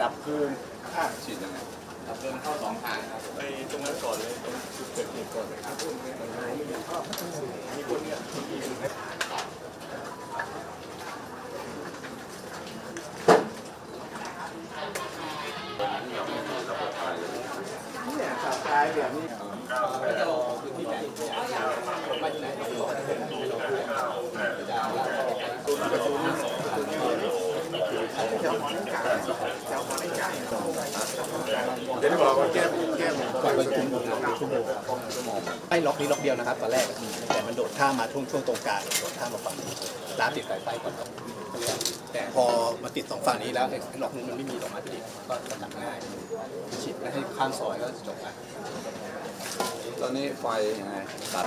ดับเพลิงอะฉีดยังไงดับเพลิงเข้าสองทางครับไปตรงนั้นก่อนเลยตรงจุดเกิดเหตุก่อนเลยครับมีคนเนี่ยเนี่ยขับตายแบบนี้ เดี๋ยวบอกว่าแก้แก้ก่อนประชุมชั่วโมงไม่ล็อกนี้ล็อกเดียวนะครับตอนแรกแต่มันโดดข้ามมาช่วงช่วงตรงกลางโดดข้ามมาฝั่งนี้ร้านติดสายไฟก่อนครับแต่พอมาติดสองฝั่งนี้แล้วไอ้ล็อกนึงมันไม่มีออกมาพอดีก็จะตัดง่ายฉีดแล้วให้ข้ามซอยก็จบละตอนนี้ไฟยังไงตัด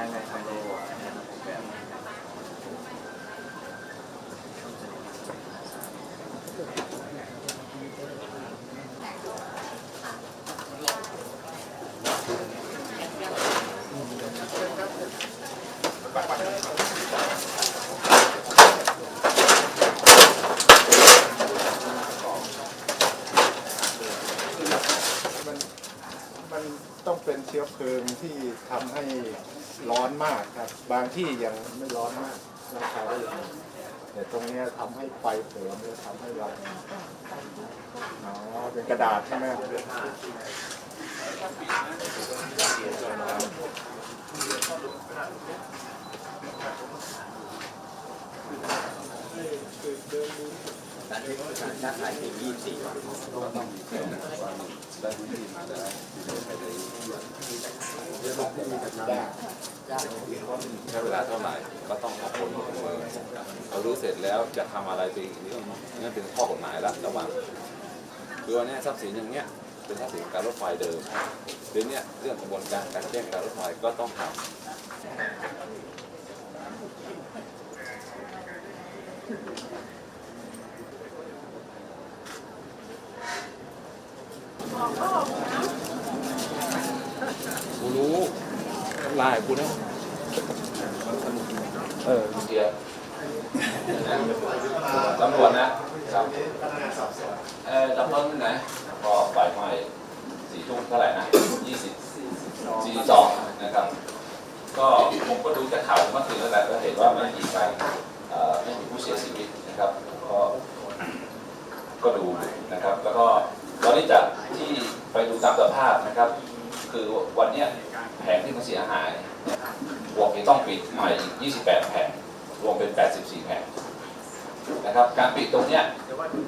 มัน มันต้องเป็นเชื้อเพลิงที่ทำให้ร้อนมากครับ บางที่ยังไม่ร้อนมากราคาก็ยังแต่ตรงเนี้ยทำให้ไฟเผลอเลยทำให้ร้อนอ๋อเป็นกระดาษใช่ไหมถ้าขายถึงยี่สิบสี่วันก็ต้องมีแผนว่าได้พื้นที่มาแล้วไปเลย ใช้เวลาเท่าไหร่ก็ต้องเอาผลมาประเมินเรารู้เสร็จแล้วจะทำอะไรไปอีกนี่นั่นเป็นข้อกฎหมายแล้วระหว่างคือวันนี้ทรัพย์สินอย่างเงี้ยเป็นทรัพย์สินการรถไฟเดิมเดี๋ยวเนี้ยเรื่องกระบวนการการแจ้งการรถไฟก็ต้องทำ กูรู้ ลายกูนะเออเดียวตำรวจนะครับเออตำรวจที่ไหนพอบ่ายไม้สี่ทุ่มเท่าไหร่นะยี่สิบสี่สองนะครับ ก็ผมก็ดูจากข่าวเมื่อคืนแล้วแหละก็เห็นว่าไม่มีการไม่มีผู้เสียชีวิตนะครับก็ก็ดูนะครับ แล้วก็ตอนนี้จากที่ไปดูตามสภาพนะครับ คือวันเนี้ย แผงที่มันเสียหายบวกที่ต้องปิดใหม่อีก28 แผงรวมเป็น 84 แผงนะครับ การปิดตรงเนี้ย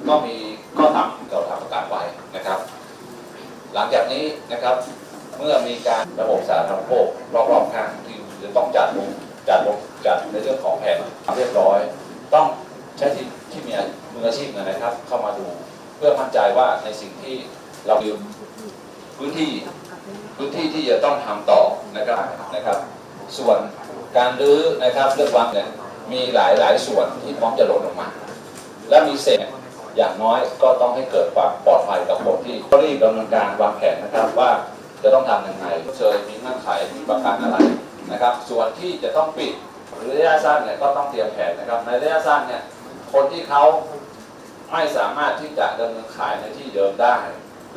ก็มีข้อทำเราทำประกาศไว้นะครับ หลังจากนี้นะครับเมื่อมีการระบบสาธารณูปโภครอบๆข้างที่จะต้องจัดลงจัดลงจัดในเรื่องของแผนเรียบร้อย ต้องใช้ที่ที่มีมืออาชีพนะครับ เข้ามาดู เพื่อมั่นใจว่าในสิ่งที่เราลืมพื้นที่ พื้นที่ที่จะต้องทำต่อนะครับนะครับ ส่วนการรื้อนะครับเรื่องวางเนี่ยมีหลายหลายส่วนที่พร้อมจะหล่นลงมา และมีเศษอย่างน้อยก็ต้องให้เกิดความปลอดภัยกับคนที่รีบดำเนินการวางแผนนะครับว่าจะต้องทำยังไงเชยมีเงื่อนไขมีประการอะไรนะครับ ส่วนที่จะต้องปิดหรือระยะสั้นเนี่ยก็ต้องเตรียมแผนนะครับ ในระยะสั้นเนี่ยคนที่เขาไม่สามารถที่จะดำเนินขายในที่เดิมได้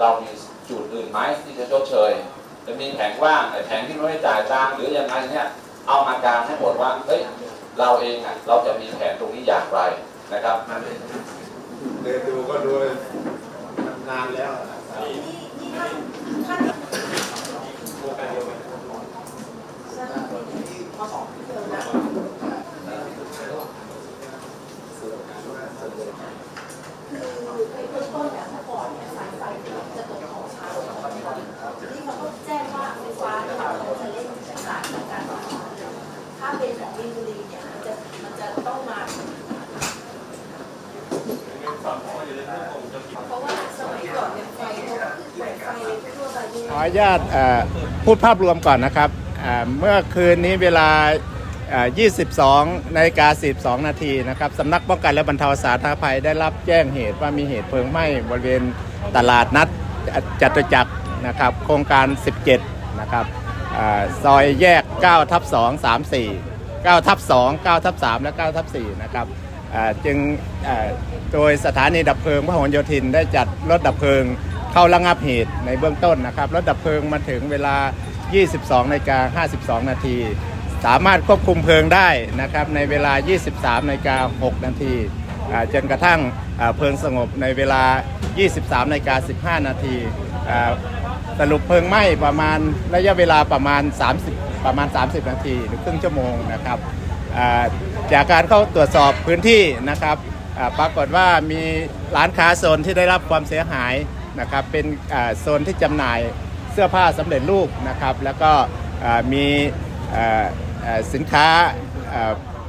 เรามี จุดอื่นไหมที่จะชดเชย จะมีแผงว่างไอ้แผงที่ไม่จ่ายตังค์หรือยังไงเนี่ยเอามากางให้หมดว่าเฮ้ยเราเองอะเราจะมีแผนตรงนี้อย่างไรนะครับเดินดูก็ดูนานแล้วคือในเบื้องต้นเนี่ยเมื่อก่อนเนี่ยสายไฟที่จะตกของใช้ ข อนุญาตพูดภาพรวมก่อนนะครับ เมื่อคืนนี้เวลา 22นาฬิกา42 นาทีนะครับสำนักป้องกันและบรรเทาสาธารณภัยได้รับแจ้งเหตุว่ามีเหตุเพลิงไหม้บริเวณตลาดนัดจตุจักรนะครับ โครงการ 17 นะครับอซอยแยก9ทับ2 3 4 9ทับ2 9ทับ3และ9ทับ4นะครับจึงโดยสถานีดับเพลิงพหลโยธินได้จัดรถดับเพลิง เข้าระงับเหตุในเบื้องต้นนะครับรถดับเพลิงมาถึงเวลา 22นาฬิกา52 นาที สามารถควบคุมเพลิงได้นะครับในเวลา 23นาฬิกา6นาทีจนกระทั่งเพลิงสงบในเวลา 23นาฬิกา15 นาทีสรุปเพลิงไหม้ประมาณระยะเวลาประมาณ 30 ประมาณ 30 นาที หรือครึ่งชั่วโมงนะครับจากการเข้าตรวจสอบพื้นที่นะครับปรากฏว่ามีร้านค้าโซนที่ได้รับความเสียหาย นะครับเป็นโซนที่จำหน่ายเสื้อผ้าสำเร็จรูปนะครับ แล้วก็มีสินค้า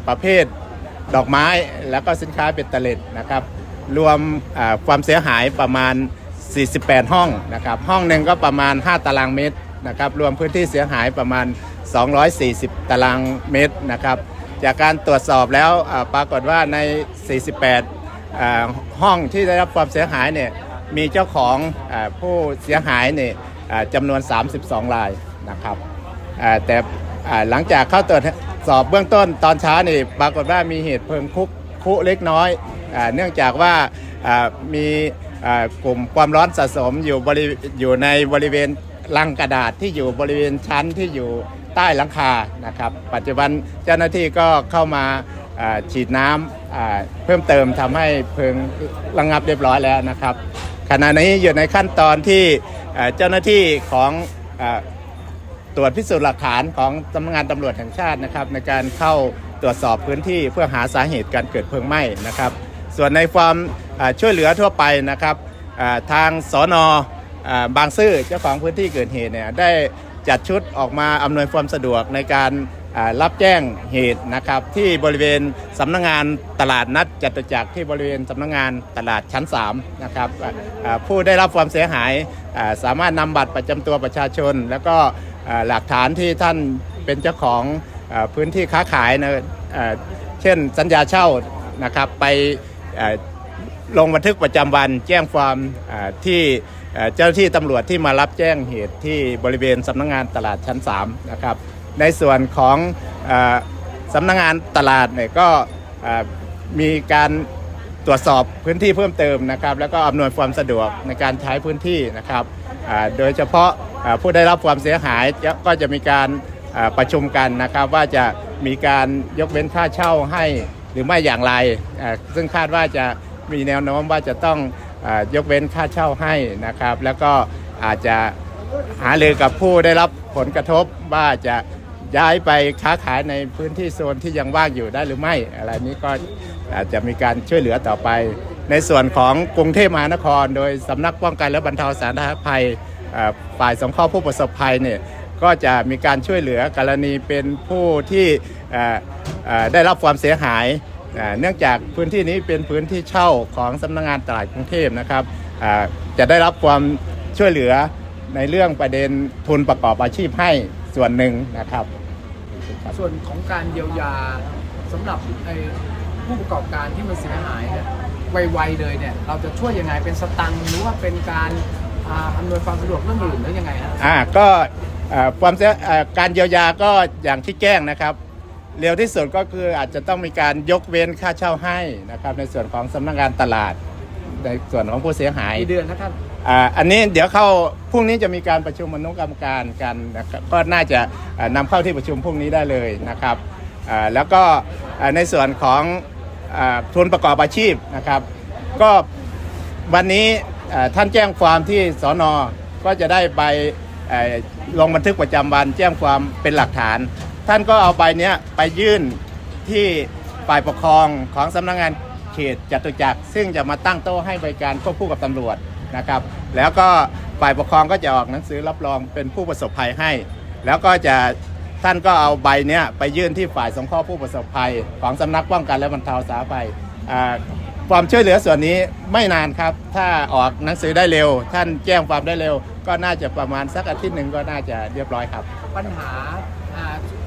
ประเภทดอกไม้แล้วก็สินค้าเบ็ดเตล็ดนะครับ รวมความเสียหายประมาณ 48 ห้องนะครับ ห้องหนึ่งก็ประมาณ 5 ตารางเมตรนะครับ รวมพื้นที่เสียหายประมาณ 240 ตารางเมตรนะครับ จากการตรวจสอบแล้วปรากฏว่าใน 48 ห้องที่ได้รับความเสียหายเนี่ย มีเจ้าของอผู้เสียหายเนี่ยอ่าจำนวน 32 รายนะครับแต่หลังจากเข้าตรวจสอบเบื้องต้นตอนเช้านี่ปรากฏว่ามีเหตุเพลิงคุกคุเล็กน้อยอเนื่องจากว่ามีกลุ่มความร้อนสะสมอยู่บริอยู่ในบริเวณลังกระดาษที่อยู่บริเวณชั้นที่อยู่ใต้หลังคานะครับ ปัจจุบันเจ้าหน้าที่ก็เข้ามา ฉีดน้ำเพิ่มเติมทำให้เพลิงระงับเรียบร้อยแล้วนะครับ ขณะนี้อยู่ในขั้นตอนที่เจ้าหน้าที่ของอตรวจพิสูจน์หลักฐานของสำนักงานตำรวจแห่งชาตินะครับ ในการเข้าตรวจสอบพื้นที่เพื่อหาสาเหตุการเกิดเพลิงไหม้นะครับ ส่วนในความช่วยเหลือทั่วไปนะครับทางสอนอบางซื่อเจ้าของพื้นที่เกิดเหตุเนี่ยได้จัดชุดออกมาอำนวยความสะดวกในการ รับแจ้งเหตุนะครับ ที่บริเวณสำนักงงานตลาดนัดจตุจักรที่บริเวณสำนักงงานตลาดชั้น3นะครับผู้ได้รับความเสียหายสามารถนำบัตรประจำตัวประชาชน แล้วก็หลักฐานที่ท่านเป็นเจ้าของอพื้นที่ค้าขายนะเช่นสัญญาเช่านะครับไปลงบันทึกประจำวันแจ้งความที่เจ้าหน้าที่ตำรวจที่มารับแจ้งเหตุที่บริเวณสำนักงานตลาดชั้น3นะครับ ในส่วนของอสำนักงานตลาดเนี่ยก็มีการตรวจสอบพื้นที่เพิ่มเติมนะครับ แล้วก็อำนวยความสะดวกในการใช้พื้นที่นะครับโดยเฉพาะผู้ได้รับความเสียหายก็จะมีการประชุมกันนะครับ ว่าจะมีการยกเว้นค่าเช่าให้หรือไม่อย่างไร ซึ่งคาดว่าจะมีแนวโน้มว่าจะต้องอยกเว้นค่าเช่าให้นะครับ แล้วก็อาจจะหาเรือกับผู้ได้รับผลกระทบว่าจะ ย้ายไปค้าขายในพื้นที่โซนที่ยังว่างอยู่ได้หรือไม่ อะไรนี้ก็อาจจะมีการช่วยเหลือต่อไป ในส่วนของกรุงเทพมหานคร โดยสำนักป้องกันและบรรเทาสาธารณภัยฝ่ายสงเคราะห์ผู้ประสบภัยเนี่ยก็จะมีการช่วยเหลือกรณีเป็นผู้ที่ได้รับความเสียหาย เนื่องจากพื้นที่นี้เป็นพื้นที่เช่าของสำนักงานตลาดกรุงเทพนะครับจะได้รับความช่วยเหลือในเรื่องประเด็นทุนประกอบอาชีพให้ ส่วนหนึ่งนะครับ ส่วนของการเยียวยาสำหรับไอ้ผู้ประกอบการที่มันเสียหายเนี่ยไวๆเลยเนี่ยเราจะช่วยยังไงเป็นสตังค์หรือว่าเป็นการอ่าอำนวยความสะดวกเรื่องอื่นหรือยังไงฮะ อ่าก็อ่าความเสียอ่าการเยียวยาก็อย่างที่แจ้งนะครับ เร็วที่สุดก็คืออาจจะต้องมีการยกเว้นค่าเช่าให้นะครับในส่วนของสำนักงานตลาด ในส่วนของผู้เสียหาย กี่เดือนนะท่าน อ่าอันนี้เดี๋ยวเข้าพรุ่งนี้จะมีการประชุมอนุกรรมการกันนะครับก็น่าจะอ่านำเข้าที่ประชุมพรุ่งนี้ได้เลยนะครับอ่าแล้วก็อ่าในส่วนของอาทุนประกอบอาชีพนะครับ ก็วันนี้อ่าท่านแจ้งความที่สอนอก็จะได้ไปเอ่อลงบันทึกประจำวันแจ้งความเป็นหลักฐาน ท่านก็เอาใบเนี้ยไปยื่นที่ฝ่ายปกครองของสำนักงาน เขตจตุจักรซึ่งจะมาตั้งโต๊ะให้บริการควบคู่กับตำรวจนะครับ แล้วก็ฝ่ายปกครองก็จะออกหนังสือรับรองเป็นผู้ประสบภัยให้ แล้วก็จะท่านก็เอาใบเนี้ยไปยื่นที่ฝ่ายสงเคราะห์ผู้ประสบภัย ของสำนักป้องกันและบรรเทาสาธารณภัยความช่วยเหลือส่วนนี้ไม่นานครับ ถ้าออกหนังสือได้เร็ว ท่านแจ้งความได้เร็ว ก็น่าจะประมาณสักอาทิตย์หนึ่งก็น่าจะเรียบร้อยครับ ปัญหา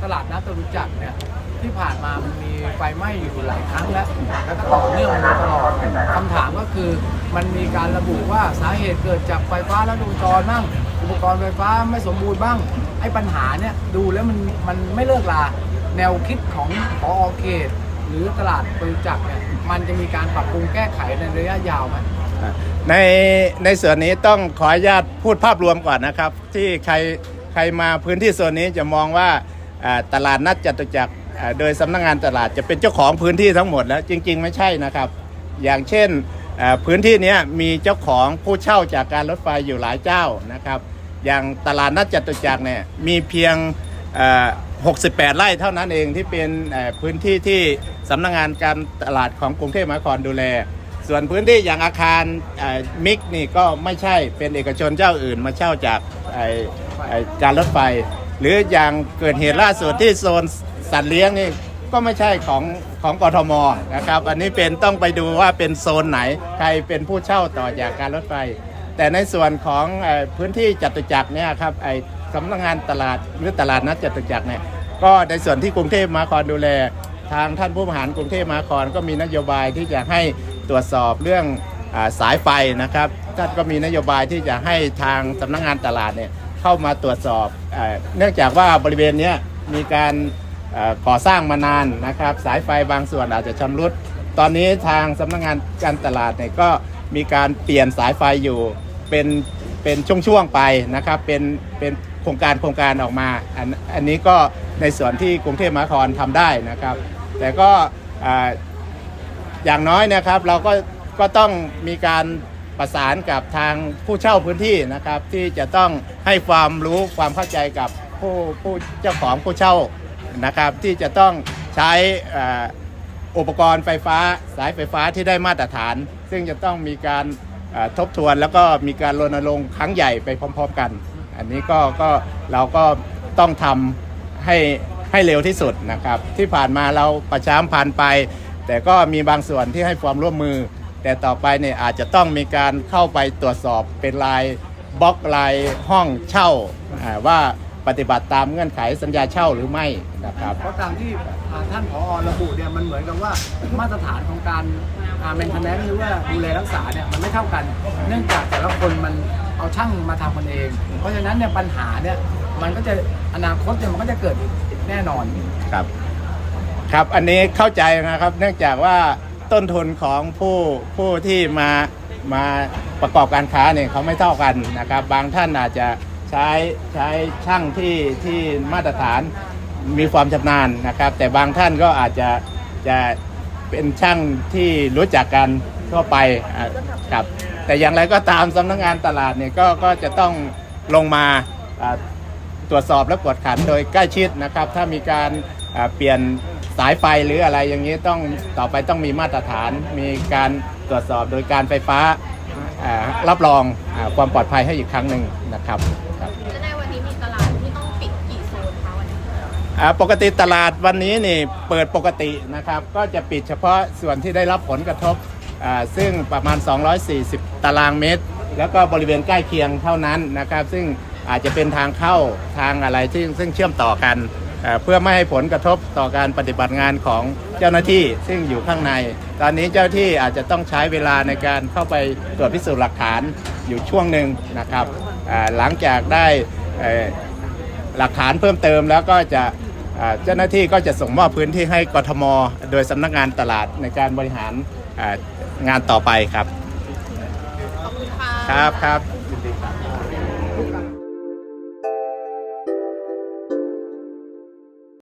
ตลาดนัดจตุจักรเนี่ย ที่ผ่านมามันมีไฟไหม้อยู่หลายครั้งแล้วแล้วก็ต่อเนื่องมาตลอดคำถามก็คือมันมีการระบุว่าสาเหตุเกิดจากไฟฟ้าแลัดวงจรบ้างอุปกรณ์ไฟฟ้าไม่สมบูรณ์บ้างไอ้ปัญหาเนี่ยดูแล้วมันมันไม่เลิกลาแนวคิดของพอเขตหรือตลาดจตุจักเนี่ยมันจะมีการปรับปรุงแก้ไขในระยะยาวไหมในในส่วนนี้ต้องขออนุญาตพูดภาพรวมก่อนนะครับ ที่ใครใครมาพื้นที่ส่วนนี้จะมองว่า ตลาดนัดจตุจักรโดยสำนักงานตลาดจะเป็นเจ้าของพื้นที่ทั้งหมดแล้วจริง ๆ ไม่ใช่นะครับ อย่างเช่นพื้นที่นี้มีเจ้าของผู้เช่าจากการรถไฟอยู่หลายเจ้านะครับ อย่างตลาดนัดจตุจักรเนี่ยมีเพียง 68 ไร่เท่านั้นเองที่เป็นพื้นที่ที่สำนักงานการตลาดของกรุงเทพมหานครดูแล ส่วนพื้นที่อย่างอาคารมิกนี่ก็ไม่ใช่เป็นเอกชนเจ้าอื่นมาเช่าจากการรถไฟ หรืออย่างเกิดเหตุล่าสุดที่โซนสัตว์เลี้ยงนี่ก็ไม่ใช่ของของกทมนะครับ อันนี้เป็นต้องไปดูว่าเป็นโซนไหนใครเป็นผู้เช่าต่อจากการรถไฟ แต่ในส่วนของอพื้นที่จตุจักรเนี่ยครับไอ้สำนักงานตลาดหรือตลาดนัดจตุจักรเนี่ยก็ในส่วนที่กรุงเทพมหานครดูแล ทางท่านผู้บริหารกรุงเทพมหานครก็มีนโยบายที่จะให้ตรวจสอบเรื่องอสายไฟนะครับท่านก็มีนโยบายที่จะให้ทางสำนักงานตลาดเนี่ย เข้ามาตรวจสอบเอเนื่องจากว่าบริเวณนี้มีการเอ่อก่อสร้างมานานนะครับ สายไฟบางส่วนอาจจะชำรุด ตอนนี้ทางสำนักงานการตลาดเนี่ยก็มีการเปลี่ยนสายไฟอยู่เป็นเป็นช่วงๆไปนะครับเป็นเป็นโครงการโครงการออกมาอันอันนี้ก็ในส่วนที่กรุงเทพมหานครทำได้นะครับ แต่ก็อ่าอย่างน้อยนะครับเราก็ก็ต้องมีการ ประสานกับทางผู้เช่าพื้นที่นะครับ ที่จะต้องให้ความรู้ความเข้าใจกับผู้ผู้เจ้าของผู้เช่านะครับ ที่จะต้องใช้อุปกรณ์ไฟฟ้าสายไฟฟ้าที่ได้มาตรฐาน ซึ่งจะต้องมีการทบทวนแล้วก็มีการรณรงค์ครั้งใหญ่ไปพร้อม ๆ กัน อันนี้ก็ก็เราก็ต้องทำให้ให้เร็วที่สุดนะครับ ที่ผ่านมาเราประชามพันไป แต่ก็มีบางส่วนที่ให้ความร่วมมือ แต่ต่อไปเนี่ยอาจจะต้องมีการเข้าไปตรวจสอบเป็นลายบล็อกลายห้องเช่าอ่าว่าปฏิบัติตามเงื่อนไขสัญญาเช่าหรือไม่นะครับเพราะตามที่อ่าท่านผอระบุเนี่ยมันเหมือนกับว่ามาตรฐานของการแมนเทนแนนหรือว่าดูแลรักษาเนี่ยมันไม่เท่ากัน เนื่องจากแต่ละคนมันเอาช่างมาทำกันเอง เพราะฉะนั้นเนี่ยปัญหาเนี่ยมันก็จะอนาคตเนี่ยมันก็จะเกิดอีกแน่นอนครับ ครับอันนี้เข้าใจนะครับ เนื่องจากว่า ต้นทุนของผู้ผู้ที่มามาประกอบการค้าเนี่ยเขาไม่เท่ากันนะครับ บางท่านอาจจะใช้ใช้ช่างที่ที่มาตรฐานมีความชำนาญนะครับ แต่บางท่านก็อาจจะจะเป็นช่างที่รู้จักกันทั่วไปครับแต่อย่างไรก็ตามสำนักงานตลาดเนี่ยก็ก็จะต้องลงมาตรวจสอบและกวดขันโดยใกล้ชิดนะครับ ถ้ามีการเปลี่ยน สายไฟหรืออะไรอย่างนี้ต้องต่อไปต้องมีมาตรฐานมีการตรวจสอบโดยการไฟฟ้าอ่ารับรองอาความปลอดภัยให้อีกครั้งหนึ่งนะครับครับและในวันนี้มีตลาดที่ต้องปิดกี่โซนคะวันนี้อ่าปกติตลาดวันนี้นี่เปิดปกตินะครับ ก็จะปิดเฉพาะส่วนที่ได้รับผลกระทบอ่าซึ่งประมาณ 240 ตารางเมตร แล้วก็บริเวณใกล้เคียงเท่านั้นนะครับ ซึ่งอาจจะเป็นทางเข้าทางอะไรที่ซึ่งเชื่อมต่อกันอ่า เพื่อไม่ให้ผลกระทบต่อการปฏิบัติงานของเจ้าหน้าที่ซึ่งอยู่ข้างใน ตอนนี้เจ้าหน้าที่อาจจะต้องใช้เวลาในการเข้าไปตรวจพิสูจน์หลักฐานอยู่ช่วงหนึ่งนะครับอ่าหลังจากได้เอ่อหลักฐานเพิ่มเติมแล้วก็จะอ่าเจ้าหน้าที่ก็จะส่งมอบพื้นที่ให้กทม โดยสำนักงานตลาดในการบริหารอ่างานต่อไปครับขอบคุณค่ะครับครับ